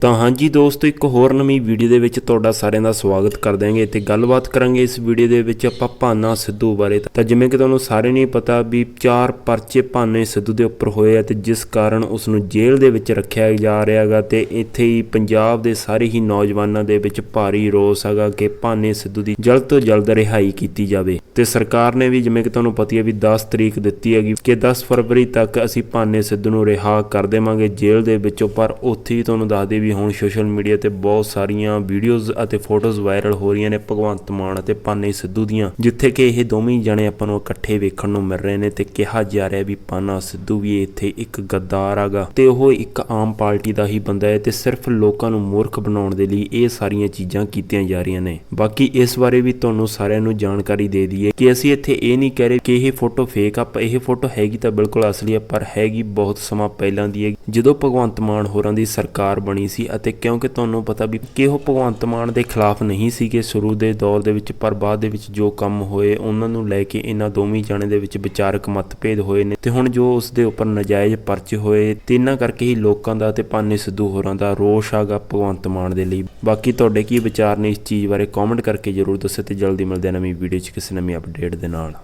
ਤਾਂ ਹਾਂਜੀ ਦੋਸਤੋ, ਇੱਕ ਹੋਰ ਨਵੀਂ ਵੀਡੀਓ ਦੇ ਵਿੱਚ ਤੁਹਾਡਾ ਸਾਰਿਆਂ ਦਾ ਸਵਾਗਤ ਕਰ ਦਿਆਂਗੇ ਤੇ ਗੱਲਬਾਤ ਕਰਾਂਗੇ ਇਸ ਵੀਡੀਓ ਦੇ ਵਿੱਚ ਆਪਾਂ ਭਾਨਾ ਸਿੱਧੂ ਬਾਰੇ। ਤਾਂ ਜਿਵੇਂ ਕਿ ਤੁਹਾਨੂੰ ਸਾਰਿਆਂ ਨੇ ਪਤਾ ਵੀ ਚਾਰ ਪਰਚੇ ਭਾਨੇ ਸਿੱਧੂ ਦੇ ਉੱਪਰ ਹੋਏ ਆ ਤੇ ਜਿਸ ਕਾਰਨ ਉਸ ਨੂੰ ਜੇਲ੍ਹ ਦੇ ਵਿੱਚ ਰੱਖਿਆ ਜਾ ਰਿਹਾ ਹੈਗਾ ਤੇ ਇੱਥੇ ਹੀ ਪੰਜਾਬ ਦੇ ਸਾਰੇ ਹੀ ਨੌਜਵਾਨਾਂ ਦੇ ਵਿੱਚ ਭਾਰੀ ਰੋਸ ਹੈਗਾ ਕਿ ਭਾਨੇ ਸਿੱਧੂ ਦੀ ਜਲਦ ਤੋਂ ਜਲਦ ਰਿਹਾਈ ਕੀਤੀ ਜਾਵੇ। ਤੇ ਸਰਕਾਰ ਨੇ ਵੀ ਜਿਵੇਂ ਕਿ ਤੁਹਾਨੂੰ ਪਤਾ ਹੈ ਵੀ 10 ਤਰੀਕ ਦਿੱਤੀ ਹੈਗੀ ਕਿ 10 ਫਰਵਰੀ ਤੱਕ ਅਸੀਂ ਭਾਨੇ ਸਿੱਧੂ ਨੂੰ ਰਿਹਾ ਕਰ ਦੇਵਾਂਗੇ ਜੇਲ੍ਹ ਦੇ ਵਿੱਚੋਂ, ਪਰ ਉੱਥੇ ਹੀ ਤੁਹਾਨੂੰ ਦੱਸ ਦਈਏ ਵੀ ਹੁਣ ਸੋਸ਼ਲ ਮੀਡੀਆ ਤੇ ਬਹੁਤ ਸਾਰੀਆਂ ਵੀਡੀਓਜ਼ ਅਤੇ ਫੋਟੋਜ਼ ਵਾਇਰਲ ਹੋ ਰਹੀਆਂ ਨੇ ਭਗਵੰਤ ਮਾਨ ਅਤੇ ਭਾਨੇ ਸਿੱਧੂ ਦੀਆਂ, ਜਿੱਥੇ ਕਿ ਇਹ ਦੋਵੇਂ ਜਣੇ ਆਪਾਂ ਨੂੰ ਇਕੱਠੇ ਵੇਖਣ ਨੂੰ ਮਿਲ ਰਹੇ ਨੇ ਤੇ ਕਿਹਾ ਜਾ ਰਿਹਾ ਵੀ ਪਾਨਾ ਸਿੱਧੂ ਵੀ ਇੱਥੇ ਇੱਕ ਗੱਦਾਰ ਹੈਗਾ ਤੇ ਉਹ ਇੱਕ ਆਮ ਪਾਰਟੀ ਦਾ ਹੀ ਬੰਦਾ ਹੈ ਤੇ ਸਿਰਫ ਲੋਕਾਂ ਨੂੰ ਮੂਰਖ ਬਣਾਉਣ ਦੇ ਲਈ ਇਹ ਸਾਰੀਆਂ ਚੀਜ਼ਾਂ ਕੀਤੀਆਂ ਜਾ ਰਹੀਆਂ ਨੇ। ਬਾਕੀ ਇਸ ਬਾਰੇ ਵੀ ਤੁਹਾਨੂੰ ਸਾਰਿਆਂ ਨੂੰ ਜਾਣਕਾਰੀ ਦੇ ਦਈਏ ਕਿ ਅਸੀਂ ਇੱਥੇ ਇਹ ਨਹੀਂ ਕਹਿ ਰਹੇ ਕਿ ਇਹ ਫੋਟੋ ਫੇਕ ਆ ਇਹ ਫੋਟੋ ਹੈਗੀ ਤਾਂ ਬਿਲਕੁਲ ਅਸਲੀ ਆ, ਪਰ ਹੈਗੀ ਬਹੁਤ ਸਮਾਂ ਪਹਿਲਾਂ ਦੀ ਹੈ, ਜਦੋਂ ਭਗਵੰਤ ਮਾਨ ਹੋਰਾਂ ਦੀ ਸਰਕਾਰ ਬਣੀ ਸੀ ਅਤੇ ਕਿਉਂਕਿ ਤੁਹਾਨੂੰ ਪਤਾ ਵੀ ਕਿ ਉਹ ਭਗਵੰਤ ਮਾਨ ਦੇ ਖਿਲਾਫ ਨਹੀਂ ਸੀਗੇ, ਸ਼ੁਰੂ ਦੇ ਦੌਰ ਦੇ ਵਿੱਚ ਪਰ ਬਾਅਦ ਦੇ ਵਿੱਚ ਜੋ ਕੰਮ ਹੋਏ, ਉਹਨਾਂ ਨੂੰ ਲੈ ਕੇ ਇਹਨਾਂ ਦੋਵੇਂ ਜਾਣੇ ਦੇ ਵਿੱਚ ਵਿਚਾਰਕ ਮਤਭੇਦ ਹੋਏ ਨੇ। ਤੇ ਹੁਣ ਜੋ ਉਸ ਦੇ ਉੱਪਰ ਨਜਾਇਜ਼ ਪਰਚੇ ਹੋਏ ਤੇ ਇਹਨਾਂ ਕਰਕੇ ਹੀ ਲੋਕਾਂ ਦਾ ਤੇ ਪਾਨੇ ਸਿੱਧੂ ਹੋਰਾਂ ਦਾ ਰੋਸ਼ ਆਗਾ ਭਗਵੰਤ ਮਾਨ ਦੇ ਲਈ। ਬਾਕੀ ਤੁਹਾਡੇ ਕੀ ਵਿਚਾਰ ਨੇ ਇਸ ਚੀਜ਼ ਬਾਰੇ ਕਮੈਂਟ ਕਰਕੇ ਜਰੂਰ ਦੱਸੋ ਤੇ ਜਲਦੀ ਮਿਲਦੇ ਆ ਨਵੀਂ ਵੀਡੀਓ 'ਚ ਕਿਸੇ ਨਵੀਂ ਅਪਡੇਟ ਦੇ ਨਾਲ।